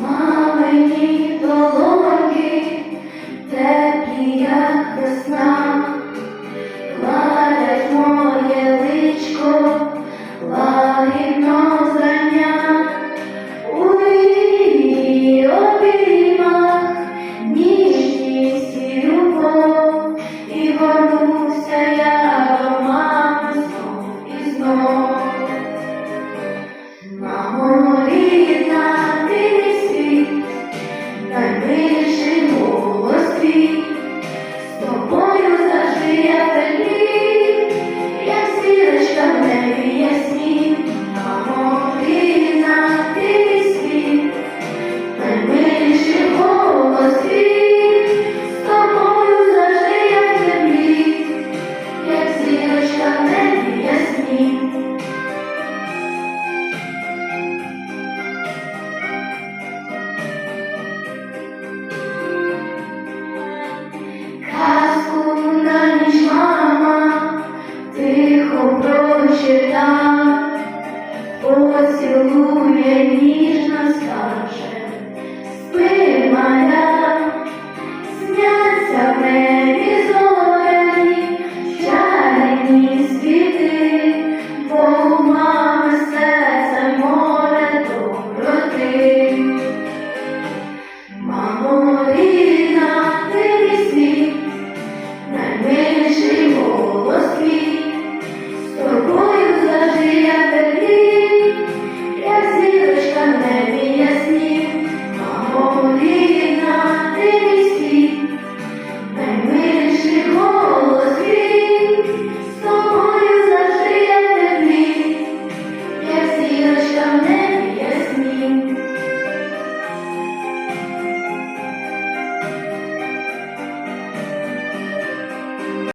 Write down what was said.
Мамині долоньки, теплі, весна, гладять моє личко, лагідно зрання, у її обіймах ніжність і любов і горду. осінь лує ніжна старша.